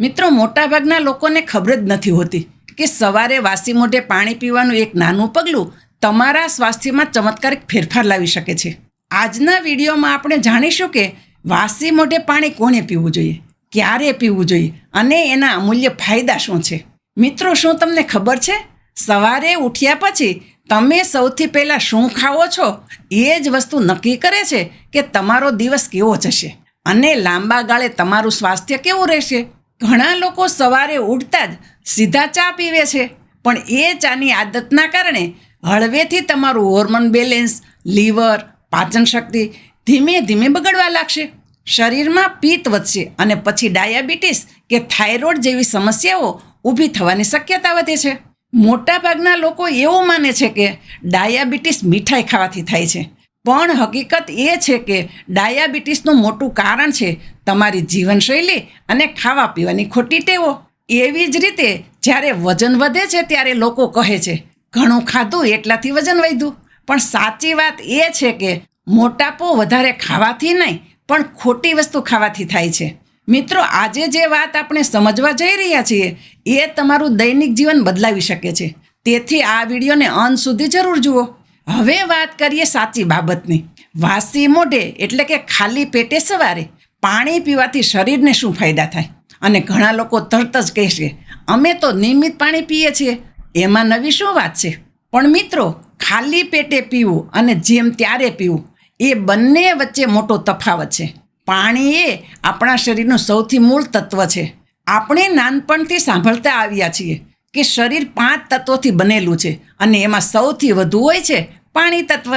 મિત્રો, મોટાભાગના લોકોને ખબર જ નથી હોતી કે સવારે વાસી મોઢે પાણી પીવાનું એક નાનું પગલું તમારા સ્વાસ્થ્યમાં ચમત્કારિક ફેરફાર લાવી શકે છે. આજના વિડીયોમાં આપણે જાણીશું કે વાસી મોઢે પાણી કોણે પીવું જોઈએ, ક્યારે પીવું જોઈએ અને એના અમૂલ્ય ફાયદા શું છે. મિત્રો, શું તમને ખબર છે? સવારે ઉઠ્યા પછી તમે સૌથી પહેલાં શું ખાઓ છો? એ જ વસ્તુ નક્કી કરે છે કે તમારો દિવસ કેવો જશે અને લાંબા ગાળે તમારું સ્વાસ્થ્ય કેવું રહેશે. ઘણા લોકો સવારે ઉઠતા જ સીધા ચા પીવે છે. પણ એ ચાની આદતના કારણે હળવેથી તમારું હોર્મોન બેલેન્સ લીવર પાચન શક્તિ ધીમે ધીમે બગડવા લાગશે. શરીરમાં પિત્ત વધશે અને પછી ડાયાબિટીસ કે થાઇરોઇડ જેવી સમસ્યાઓ ઊભી થવાની શક્યતા વધે છે. મોટાભાગના લોકો એવું માને છે કે ડાયાબિટીસ મીઠાઈ ખાવાથી થાય છે. પણ હકીકત એ છે કે ડાયાબિટીસનું મોટું કારણ છે તમારી જીવનશૈલી અને ખાવા પીવાની ખોટી ટેવો. એવી જ રીતે જ્યારે વજન વધે છે ત્યારે લોકો કહે છે, ઘણું ખાધું, એટલાથી વજન વધ્યું. પણ સાચી વાત એ છે કે મોટાપો વધારે ખાવાથી નહીં, પણ ખોટી વસ્તુ ખાવાથી થાય છે. મિત્રો, આજે જે વાત આપણે સમજવા જઈ રહ્યા છીએ, એ તમારું દૈનિક જીવન બદલાવી શકે છે. તેથી આ વિડીયોને અંત સુધી જરૂર જુઓ. હવે વાત કરીએ સાચી બાબતની. વાસી મોઢે એટલે કે ખાલી પેટે સવારે પાણી પીવાથી શરીરને શું ફાયદા થાય? અને ઘણા લોકો તરત જ કહેશે અમે તો નિયમિત પાણી પીએ છીએ. એમાં નવી શું વાત છે? પણ મિત્રો, ખાલી પેટે પીવું અને જેમ ત્યારે પીવું, એ બંને વચ્ચે મોટો તફાવત છે. પાણી એ આપણા શરીરનું સૌથી મૂળ તત્વ છે. આપણે નાનપણથી સાંભળતા આવ્યા છીએ કે શરીર પાંચ તત્વોથી બનેલું છે અને એમાં સૌથી વધુ હોય છે પાણી તત્વ.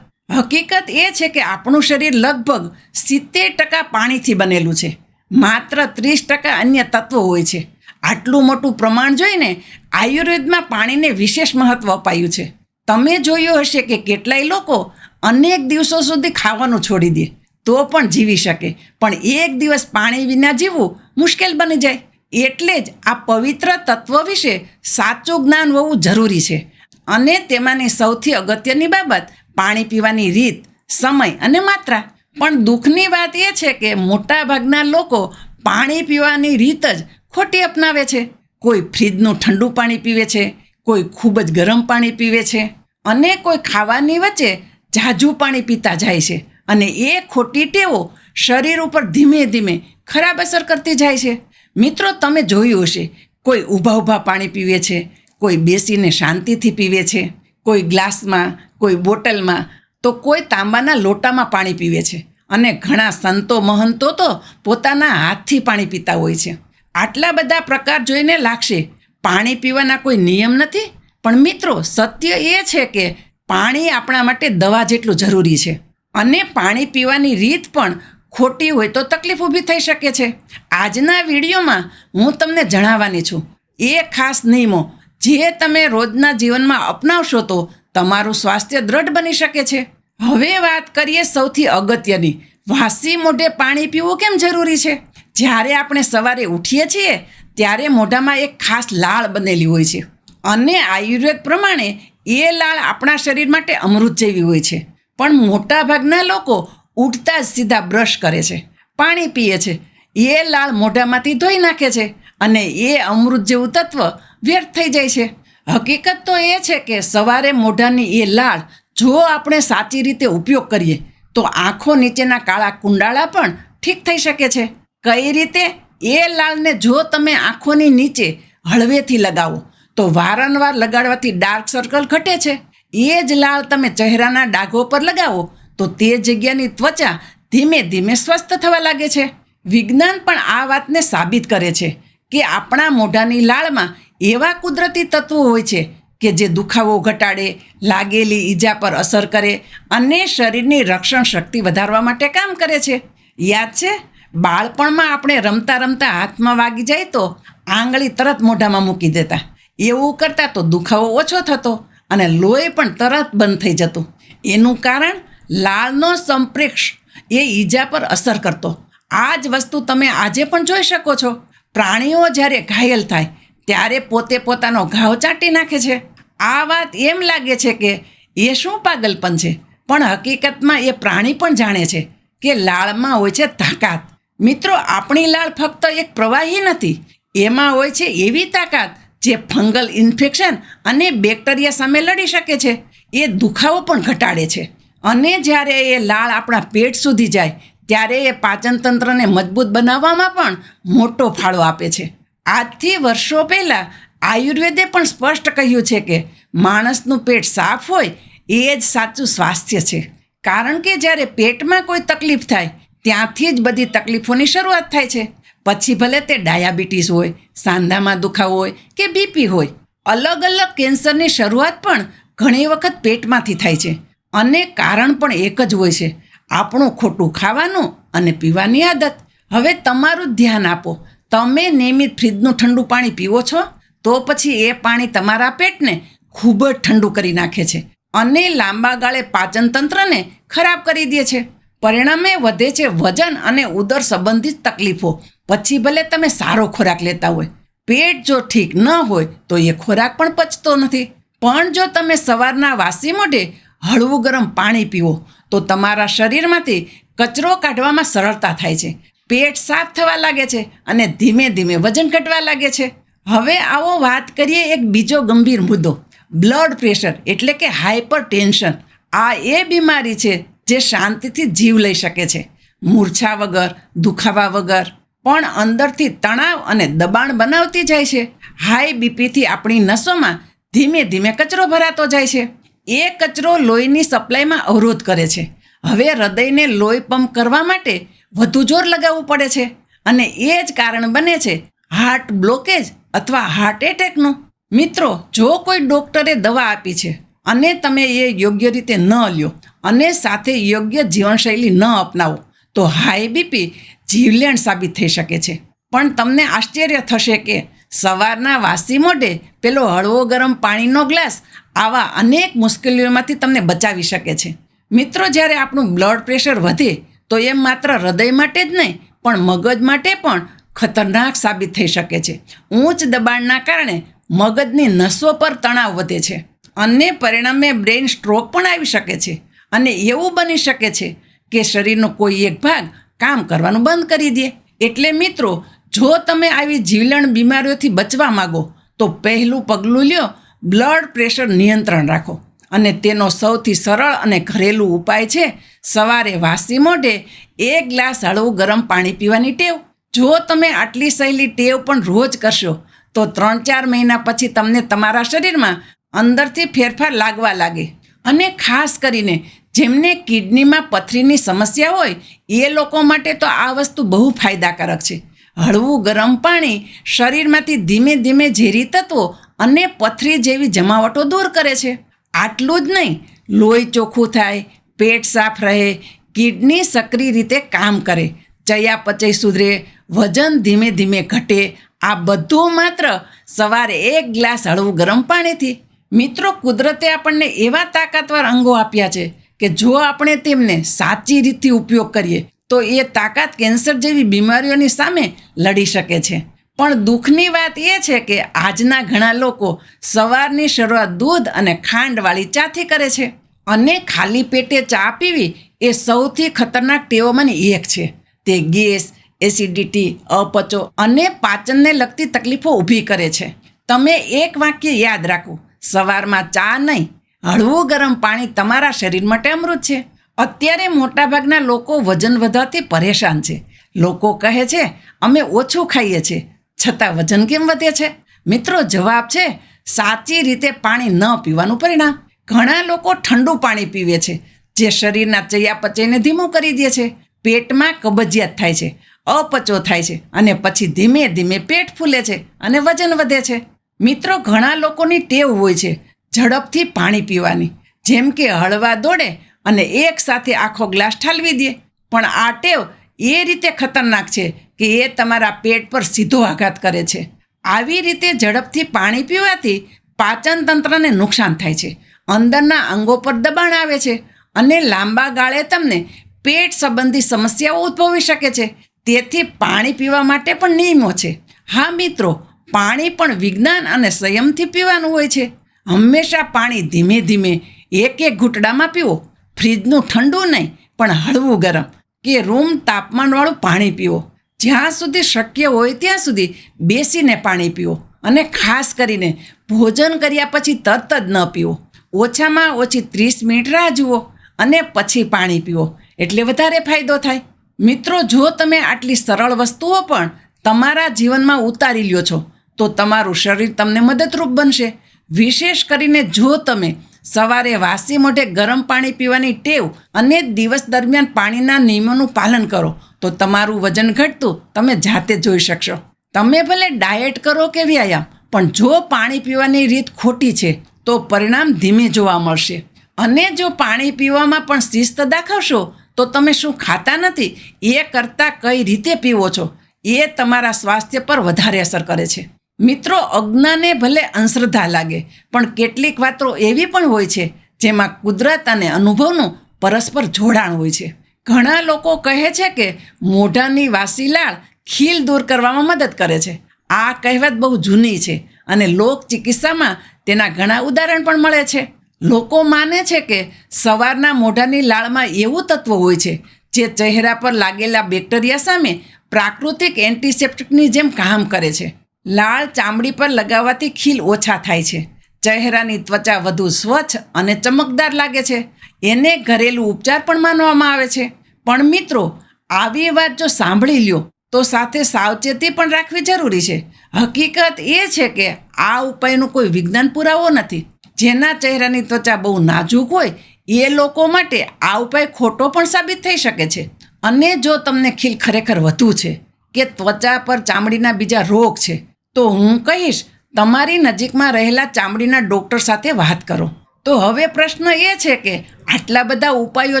હકીકત એ છે કે આપણું શરીર લગભગ સિત્તેર ટકા પાણીથી બનેલું છે. માત્ર ત્રીસ ટકા અન્ય તત્વો હોય છે. આટલું મોટું પ્રમાણ જોઈને આયુર્વેદમાં પાણીને વિશેષ મહત્વ અપાયું છે. તમે જોયું હશે કે કેટલાય લોકો અનેક દિવસો સુધી ખાવાનું છોડી દે, તો પણ જીવી શકે. પણ એક દિવસ પાણી વિના જીવવું મુશ્કેલ બની જાય. એટલે જ આ પવિત્ર તત્વ વિશે સાચું જ્ઞાન હોવું જરૂરી છે. અને તેમાંની સૌથી અગત્યની બાબત, પાણી પીવાની રીત, સમય અને માત્રા. પણ દુઃખની વાત એ છે કે મોટાભાગના લોકો પાણી પીવાની રીત જ ખોટી અપનાવે છે. કોઈ ફ્રીજનું ઠંડુ પાણી પીવે છે, કોઈ ખૂબ જ ગરમ પાણી પીવે છે અને કોઈ ખાવાની વચ્ચે ઝાઝું પાણી પીતા જાય છે અને એ ખોટી ટેવો શરીર ઉપર ધીમે ધીમે ખરાબ અસર કરતી જાય છે. મિત્રો, તમે જોયું હશે, કોઈ ઊભા ઊભા પાણી પીવે છે કોઈ બેસીને શાંતિથી પીવે છે, કોઈ ગ્લાસમાં, કોઈ બોટલમાં, તો કોઈ તાંબાના લોટામાં પાણી પીવે છે. અને ઘણા સંતો, મહંતો તો પોતાના હાથથી પાણી પીતા હોય છે. આટલા બધા પ્રકાર જોઈને લાગશે, પાણી પીવાના કોઈ નિયમ નથી? પણ મિત્રો, સત્ય એ છે કે પાણી આપણા માટે દવા જેટલું જરૂરી છે. અને પાણી પીવાની રીત પણ ખોટી હોય તો તકલીફ ઊભી થઈ શકે છે. આજના વિડીયોમાં હું તમને જણાવવાની છું. એ ખાસ નિયમો જે તમે રોજના જીવનમાં અપનાવશો તો તમારું સ્વાસ્થ્ય દ્રઢ બની શકે છે. હવે વાત કરીએ સૌથી અગત્યની. વાસી મોઢે પાણી પીવું કેમ જરૂરી છે? જ્યારે આપણે સવારે ઉઠીએ છીએ, ત્યારે મોઢામાં એક ખાસ લાળ બનેલી હોય છે. અને આયુર્વેદ પ્રમાણે એ લાળ આપણા શરીર માટે અમૃત જેવી હોય છે. પણ મોટાભાગના લોકો ઉઠતા જ સીધા બ્રશ કરે છે, પાણી પીએ છે. એ લાળ મોઢામાંથી ધોઈ નાખે છે અને એ અમૃત જેવું તત્વ વ્યર્થ થઈ જાય છે. હકીકત તો એ છે કે સવારે મોઢાની એ લાળ જો આપણે સાચી રીતે ઉપયોગ કરીએ, તો આંખો નીચેના કાળા કુંડાળા પણ ઠીક થઈ શકે છે. કઈ રીતે? એ લાળને જો તમે આંખોની નીચે હળવેથી લગાવો, તો વારંવાર લગાડવાથી ડાર્ક સર્કલ ઘટે છે. એ જ લાળ તમે ચહેરાના ડાઘો પર લગાવો, તો તે જગ્યાની ત્વચા ધીમે ધીમે સ્વસ્થ થવા લાગે છે. વિજ્ઞાન પણ આ વાતને સાબિત કરે છે કે આપણા મોઢાની લાળમાં એવા કુદરતી તત્વો હોય છે કે જે દુખાવો ઘટાડે, લાગેલી ઈજા પર અસર કરે અને શરીરની રક્ષણ શક્તિ વધારવા માટે કામ કરે છે. યાદ છે, બાળપણમાં આપણે રમતા રમતા હાથમાં વાગી જાય તો આંગળી તરત મોઢામાં મૂકી દેતા. એવું કરતાં તો દુખાવો ઓછો થતો અને લોહી પણ તરત બંધ થઈ જતું. એનું કારણ લાળનો સંપ્રેક્ષ. એ ઈજા પર અસર કરતો. આ જ વસ્તુ તમે આજે પણ જોઈ શકો છો. પ્રાણીઓ જ્યારે ઘાયલ થાય ત્યારે પોતે પોતાનો ઘાવ ચાટી નાખે છે. આ વાત એમ લાગે છે કે એ શું પાગલપન છે? પણ હકીકતમાં એ પ્રાણી પણ જાણે છે કે લાળમાં હોય છે તાકાત. મિત્રો, આપણી લાળ ફક્ત એક પ્રવાહી નથી. એમાં હોય છે એવી તાકાત જે ફંગલ ઇન્ફેક્શન અને બેક્ટેરિયા સામે લડી શકે છે. એ દુખાવો પણ ઘટાડે છે. અને જ્યારે એ લાળ આપણા પેટ સુધી જાય, ત્યારે એ પાચન તંત્રને મજબૂત બનાવવામાં પણ મોટો ફાળો આપે છે. આજથી વર્ષો પહેલાં આયુર્વેદે પણ સ્પષ્ટ કહ્યું છે કે માણસનું પેટ સાફ હોય એ જ સાચું સ્વાસ્થ્ય છે. કારણ કે જ્યારે પેટમાં કોઈ તકલીફ થાય, ત્યાંથી જ બધી તકલીફોની શરૂઆત થાય છે. પછી ભલે તે ડાયાબિટીસ હોય, સાંધામાં દુખાવો હોય કે બીપી હોય, અલગ અલગ કેન્સરની શરૂઆત પણ ઘણી વખત પેટમાંથી થાય છે. અને કારણ પણ એક જ હોય છે. આપણું ખોટું ખાવાનું અને પીવાની આદત. હવે તમારું ધ્યાન આપો. તમે નિયમિત ફ્રીજનું ઠંડુ પાણી પીવો છો, તો પછી એ પાણી તમારા પેટને ખૂબ જ ઠંડુ કરી નાખે છે અને લાંબા ગાળે પાચન તંત્રને ખરાબ કરી દે છે. પરિણામે વધે છે વજન અને ઉદર સંબંધિત તકલીફો. પછી ભલે તમે સારો ખોરાક લેતા હોય, પેટ જો ઠીક ન હોય તો એ ખોરાક પણ પચતો નથી. પણ જો તમે સવારના વાસી મોઢે હળવું ગરમ પાણી પીવો, તો તમારા શરીરમાંથી કચરો કાઢવામાં સરળતા થાય છે. પેટ સાફ થવા લાગે છે અને ધીમે ધીમે વજન ઘટવા લાગે છે. હવે આવો વાત કરીએ એક બીજો ગંભીર મુદ્દો. બ્લડ પ્રેશર એટલે કે હાઇપર ટેન્શન આ એ બીમારી છે જે શાંતિથી જીવ લઈ શકે છે. મૂર્છા વગર, દુખાવા વગર, પણ અંદરથી તણાવ અને દબાણ બનાવતી જાય છે. હાઈ બીપીથી આપણી નસોમાં ધીમે ધીમે કચરો ભરાતો જાય છે. એ કચરો લોહીની સપ્લાયમાં અવરોધ કરે છે. હવે હૃદયને લોહી પંપ કરવા માટે વધુ જોર લગાવવું પડે છે. અને એ જ કારણ બને છે હાર્ટ બ્લોકેજ અથવા હાર્ટ એટેકનું મિત્રો, જો કોઈ ડૉક્ટરે દવા આપી છે અને તમે એ યોગ્ય રીતે ન લ્યો અને સાથે યોગ્ય જીવનશૈલી ન અપનાવો, તો હાઈ બીપી જીવલેણ સાબિત થઈ શકે છે. પણ તમને આશ્ચર્ય થશે કે સવારના વાસી મોઢે પેલો હળવો ગરમ પાણીનો ગ્લાસ આવા અનેક મુશ્કેલીઓમાંથી તમને બચાવી શકે છે. મિત્રો, જ્યારે આપણું બ્લડ પ્રેશર વધે તો એ માત્ર હૃદય માટે જ નહીં, પણ મગજ માટે પણ ખતરનાક સાબિત થઈ શકે છે. ઊંચ દબાણના કારણે મગજની નસો પર તણાવ વધે છે. અને પરિણામે બ્રેઇન સ્ટ્રોક પણ આવી શકે છે અને એવું બની શકે છે કે શરીરનો કોઈ એક ભાગ કામ કરવાનું બંધ કરી દે. એટલે મિત્રો, જો તમે આવી જીવલેણ બીમારીઓથી બચવા માગો, તો પહેલું પગલું લ્યો, બ્લડ પ્રેશર નિયંત્રણ રાખો. અને તેનો સૌથી સરળ અને ઘરેલું ઉપાય છે, સવારે વાસી મોઢે એક ગ્લાસ હળવું ગરમ પાણી પીવાની ટેવ. જો તમે આટલી સહેલી ટેવ પણ રોજ કરશો, તો ત્રણ ચાર મહિના પછી તમને તમારા શરીરમાં અંદરથી ફેરફાર લાગવા લાગે. અને ખાસ કરીને જેમને કિડનીમાં પથરીની સમસ્યા હોય, એ લોકો માટે તો આ વસ્તુ બહુ ફાયદાકારક છે. હળવું ગરમ પાણી શરીરમાંથી ધીમે ધીમે ઝેરી તત્વો અને પથરી જેવી જમાવટો દૂર કરે છે. આટલું જ નહીં, લોહી ચોખ્ખું થાય, પેટ સાફ રહે, કિડની સક્રિય રીતે કામ કરે, ચયાપચય સુધરે, વજન ધીમે ધીમે ઘટે, આ બધું માત્ર સવારે એક ગ્લાસ હળવું ગરમ પાણીથી. મિત્રો, કુદરતે આપણને એવા તાકાતવાર અંગો આપ્યા છે કે જો આપણે તેમને સાચી રીતથી ઉપયોગ કરીએ, તો એ તાકાત કેન્સર જેવી બીમારીઓની સામે લડી શકે છે. પણ દુઃખની વાત એ છે કે આજના ઘણા લોકો સવારની શરૂઆત દૂધ અને ખાંડવાળી ચાથી કરે છે. અને ખાલી પેટે ચા પીવી એ સૌથી ખતરનાક ટેવોમાંની એક છે. તે ગેસ, એસિડિટી, અપચો અને પાચનને લગતી તકલીફો ઊભી કરે છે. તમે એક વાક્ય યાદ રાખો. સવારમાં ચા નહીં, હળવું ગરમ પાણી તમારા શરીર માટે અમૃત છે. અત્યારે મોટાભાગના લોકો વજન વધવાથી પરેશાન છે. લોકો કહે છે, અમે ઓછું ખાઈએ છીએ. છતાં વજન કેમ વધે છે? મિત્રો, જવાબ છે, સાચી રીતે પાણી ન પીવાનું પરિણામ. ઘણા લોકો ઠંડુ પાણી પીવે છે, જે શરીરના ચયાપચયને ધીમું કરી દે છે. પેટમાં કબજિયાત થાય છે, અપચો થાય છે અને પછી ધીમે ધીમે પેટ ફૂલે છે અને વજન વધે છે. મિત્રો, ઘણા લોકોની ટેવ હોય છે, ઝડપથી પાણી પીવાની. જેમ કે હળવા દોડે અને એક સાથે આખો ગ્લાસ ઠાલવી દે. પણ આ ટેવ એ રીતે ખતરનાક છે કે એ તમારા પેટ પર સીધો આઘાત કરે છે. આવી રીતે ઝડપથી પાણી પીવાથી પાચન તંત્રને નુકસાન થાય છે. અંદરના અંગો પર દબાણ આવે છે અને લાંબા ગાળે તમને પેટ સંબંધી સમસ્યાઓ ઉદ્ભવી શકે છે. તેથી પાણી પીવા માટે પણ નિયમો છે. હા મિત્રો, પાણી પણ વિજ્ઞાન અને સંયમથી પીવાનું હોય છે. હંમેશા પાણી ધીમે ધીમે એક એક ઘૂંટડામાં પીવો. ફ્રીજનું ઠંડુ નહીં, પણ હળવું ગરમ કે રૂમ તાપમાનવાળું પાણી પીવો. જ્યાં સુધી શક્ય હોય ત્યાં સુધી બેસીને પાણી પીવો અને ખાસ કરીને ભોજન કર્યા પછી તરત જ ન પીવો ઓછામાં ઓછી ત્રીસ મિનિટ રાહ જુઓ અને પછી પાણી પીવો એટલે વધારે ફાયદો થાય. મિત્રો, જો તમે આટલી સરળ વસ્તુઓ પણ તમારા જીવનમાં ઉતારી લ્યો છો, તો તમારું શરીર તમને મદદરૂપ બનશે. વિશેષ કરીને જો તમે સવારે વાસી મોઢે ગરમ પાણી પીવાની ટેવ અને દિવસ દરમિયાન પાણીના નિયમોનું પાલન કરો તો તમારું વજન ઘટતું, તમે જાતે જોઈ શકશો. તમે ભલે ડાયટ કરો કે વ્યાયામ, પણ જો પાણી પીવાની રીત ખોટી છે, તો પરિણામ ધીમે જોવા મળશે. અને જો પાણી પીવામાં પણ શિસ્ત દાખવશો, તો તમે શું ખાતા નથી? એ કરતાં કઈ રીતે પીવો છો? એ તમારા સ્વાસ્થ્ય પર વધારે અસર કરે છે. મિત્રો, અજ્ઞાને ભલે અંધશ્રદ્ધા લાગે, પણ કેટલીક વાતો એવી પણ હોય છે, જેમાં કુદરત અને અનુભવનું પરસ્પર જોડાણ હોય છે. ઘણા લોકો કહે છે કે મોઢાની વાસી લાળ ખીલ દૂર કરવામાં મદદ કરે છે. આ કહેવત બહુ જૂની છે અને લોક ચિકિત્સામાં તેના ઘણા ઉદાહરણ પણ મળે છે. લોકો માને છે કે સવારના મોઢાની લાળમાં એવું તત્વ હોય છે જે ચહેરા પર લાગેલા બેક્ટેરિયા સામે પ્રાકૃતિક એન્ટિસેપ્ટિકની જેમ કામ કરે છે. લાળ ચામડી પર લગાવવાથી ખીલ ઓછા થાય છે. ચહેરાની ત્વચા વધુ સ્વચ્છ અને ચમકદાર લાગે છે. એને ઘરેલું ઉપચાર પણ માનવામાં આવે છે. પણ મિત્રો, આવી વાત જો સાંભળી લ્યો, તો સાથે સાવચેતી પણ રાખવી જરૂરી છે. હકીકત એ છે કે આ ઉપાયનો કોઈ વિજ્ઞાન પુરાવો નથી. જેના ચહેરાની ત્વચા બહુ નાજુક હોય, એ લોકો માટે આ ઉપાય ખોટો પણ સાબિત થઈ શકે છે. અને જો તમને ખીલ ખરેખર વધુ છે, કે ત્વચા પર ચામડીના બીજા રોગ છે, તો હું કહીશ તમારી નજીકમાં રહેલા ચામડીના ડૉક્ટર સાથે વાત કરો. તો હવે પ્રશ્ન એ છે કે આટલા બધા ઉપાયો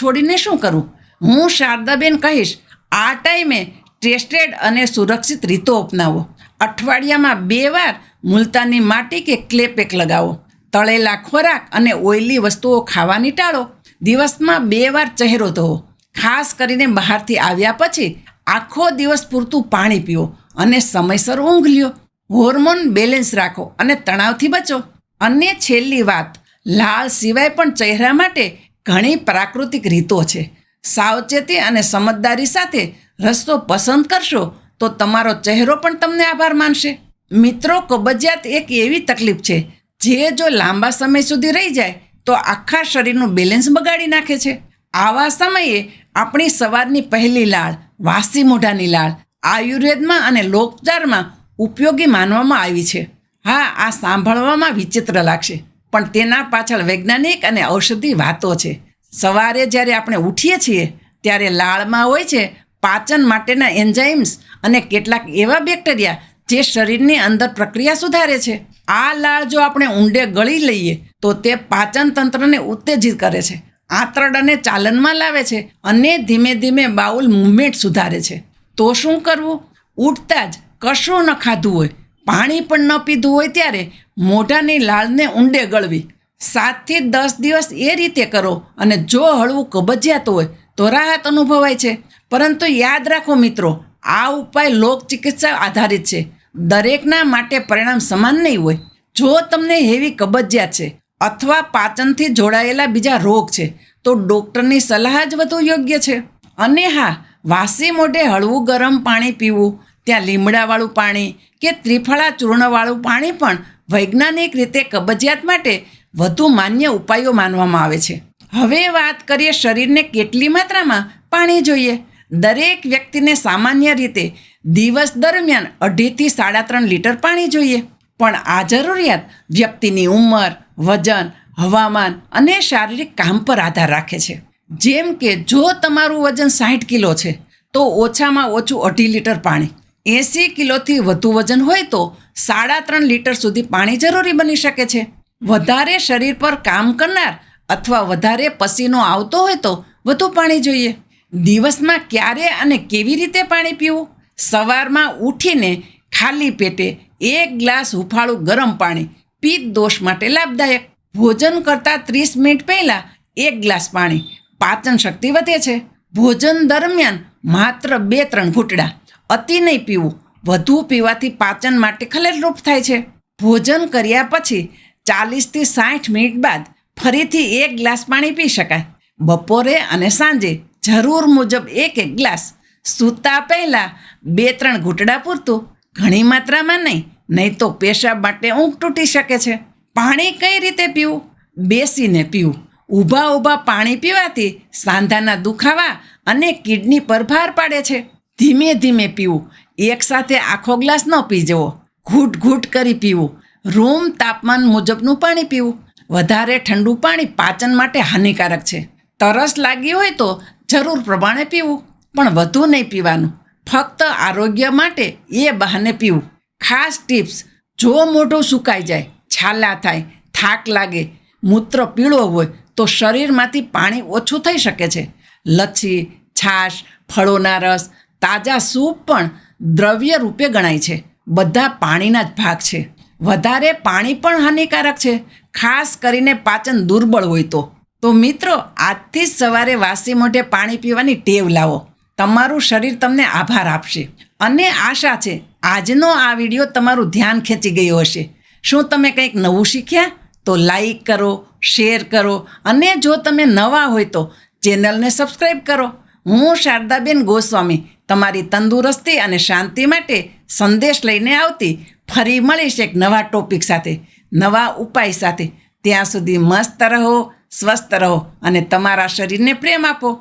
છોડીને શું કરું? હું શારદાબેન કહીશ, આ ટાઈમે ટેસ્ટેડ અને સુરક્ષિત રીતો અપનાવો. અઠવાડિયામાં બે વાર મુલતાની માટી કે ક્લે પેક લગાવો. તળેલા ખોરાક અને ઓઇલી વસ્તુઓ ખાવાની ટાળો. દિવસમાં બે વાર ચહેરો ધોવો. ખાસ કરીને બહારથી આવ્યા પછી આખો દિવસ પૂરતું પાણી પીવો અને સમયસર ઊંઘ લ્યો. હોર્મોન બેલેન્સ રાખો અને તણાવથી બચો. અને છેલ્લી વાત, લાળ સિવાય પણ ચહેરા માટે ઘણી પ્રાકૃતિક રીતો છે. સાવચેતી અને સમજદારી સાથે રસ્તો પસંદ કરશો તો તમારો ચહેરો પણ તમને આભાર માનશે. મિત્રો, કબજિયાત એક એવી તકલીફ છે, જે જો લાંબા સમય સુધી રહી જાય તો આખા શરીરનું બેલેન્સ બગાડી નાખે છે. આવા સમયે આપણી સવારની પહેલી લાળ, વાસી મોઢાની લાળ, આયુર્વેદમાં અને લોકચારમાં ઉપયોગી માનવામાં આવી છે. હા, આ સાંભળવામાં વિચિત્ર લાગશે, પણ તેના પાછળ વૈજ્ઞાનિક અને ઔષધિ વાતો છે. સવારે જ્યારે આપણે ઉઠીએ છીએ, ત્યારે લાળમાં હોય છે પાચન માટેના એન્ઝાઇમ્સ અને કેટલાક એવા બેક્ટેરિયા જે શરીરની અંદર પ્રક્રિયા સુધારે છે. આ લાળ જો આપણે ઊંડે ગળી લઈએ, તો તે પાચન તંત્રને ઉત્તેજિત કરે છે. આંતરડાને ચાલનમાં લાવે છે અને ધીમે ધીમે બાઉલ મૂવમેન્ટ સુધારે છે. તો શું કરવું? ઉઠતા જ કશું ન ખાધું હોય, પાણી પણ ન પીધું હોય ત્યારે મોઢાની લાળને ઊંડે ગળવી. સાતથી દસ દિવસ એ રીતે કરો અને જો હળવું કબજિયાત હોય તો રાહત અનુભવાય છે. પરંતુ યાદ રાખો મિત્રો, આ ઉપાય લોક ચિકિત્સા આધારિત છે. દરેકના માટે પરિણામ સમાન નહીં હોય. જો તમને હેવી કબજિયાત છે અથવા પાચનથી જોડાયેલા બીજા રોગ છે, તો ડૉક્ટરની સલાહ જ વધુ યોગ્ય છે. અને હા, વાસી મોઢે હળવું ગરમ પાણી પીવું ત્યાં લીમડાવાળું પાણી કે ત્રિફળા ચૂર્ણવાળું પાણી પણ વૈજ્ઞાનિક રીતે કબજિયાત માટે વધુ માન્ય ઉપાયો માનવામાં આવે છે. હવે વાત કરીએ શરીરને કેટલી માત્રામાં પાણી જોઈએ. દરેક વ્યક્તિને સામાન્ય રીતે દિવસ દરમિયાન અઢીથી સાડા ત્રણ લીટર પાણી જોઈએ. પણ આ જરૂરિયાત વ્યક્તિની ઉંમર, વજન, હવામાન અને શારીરિક કામ પર આધાર રાખે છે. જેમ કે જો તમારું વજન સાઠ કિલો છે, તો ઓછામાં ઓછું અઢી લીટર પાણી. એંસી કિલોથી વધુ વજન હોય તો સાડા ત્રણ લીટર સુધી પાણી જરૂરી બની શકે છે. વધારે શરીર પર કામ કરનાર અથવા વધારે પસીનો આવતો હોય તો વધુ પાણી જોઈએ. દિવસમાં ક્યારે અને કેવી રીતે પાણી પીવું? સવારમાં ઉઠીને ખાલી પેટે એક ગ્લાસ હુફાળું ગરમ પાણી પિત્ત દોષ માટે લાભદાયક. ભોજન કરતાં ત્રીસ મિનિટ પહેલાં એક ગ્લાસ પાણી પાચન શક્તિ વધે છે. ભોજન દરમિયાન માત્ર બે ત્રણ ઘૂંટડા અતિ નહીં પીવું. વધુ પીવાથી પાચન માટે ખલેલરૂપ થાય છે. ભોજન કર્યા પછી ચાલીસથી સાઠ મિનિટ બાદ ફરીથી એક ગ્લાસ પાણી પી શકાય. બપોરે અને સાંજે જરૂર મુજબ એક એક ગ્લાસ. સૂતા પહેલાં બે ત્રણ ઘૂંટડા પૂરતું, ઘણી માત્રામાં નહીં નહીં તો પેશાબ માટે ઊંઘ તૂટી શકે છે. પાણી કઈ રીતે પીવું? બેસીને પીવું. ઊભા ઊભા પાણી પીવાથી સાંધાના દુખાવા અને કિડની પર ભાર પાડે છે. ધીમે ધીમે પીવું. એકસાથે આખો ગ્લાસ ન પી જવો. ઘૂંટ ઘૂંટ કરી પીવું. રૂમ તાપમાન મુજબનું પાણી પીવું. વધારે ઠંડુ પાણી પાચન માટે હાનિકારક છે. તરસ લાગી હોય તો જરૂર પ્રમાણે પીવું, પણ વધુ નહીં પીવાનું. ફક્ત આરોગ્ય માટે એ બહાને પીવું. ખાસ ટિપ્સ, જો મોઢું સુકાઈ જાય, છાલા થાય, થાક લાગે, મૂત્ર પીળો હોય, તો શરીરમાંથી પાણી ઓછું થઈ શકે છે. લચ્છી, છાશ, ફળોના રસ તાજા સૂપ પણ દ્રવ્ય રૂપે ગણાય છે. બધા પાણીના જ ભાગ છે. વધારે પાણી પણ હાનિકારક છે. ખાસ કરીને પાચન દુર્બળ હોય તો. તો મિત્રો, આજથી જ સવારે વાસી મોઢે પાણી પીવાની ટેવ લાવો. તમારું શરીર તમને આભાર આપશે. અને આશા છે, આજનો આ વીડિયો તમારું ધ્યાન ખેંચી ગયો હશે. શું તમે કંઈક નવું શીખ્યા? તો લાઈક કરો, શેર કરો અને જો તમે નવા હોય તો ચેનલને સબસ્ક્રાઈબ કરો. હું શારદાબેન ગોસ્વામી તમારી તંદુરસ્તી અને શાંતિ માટે સંદેશ લઈને આવતી ફરી મળીશ એક નવા ટોપિક સાથે, નવા ઉપાય સાથે. ત્યાં સુધી મસ્ત રહો, સ્વસ્થ રહો અને તમારા શરીરને પ્રેમ આપો.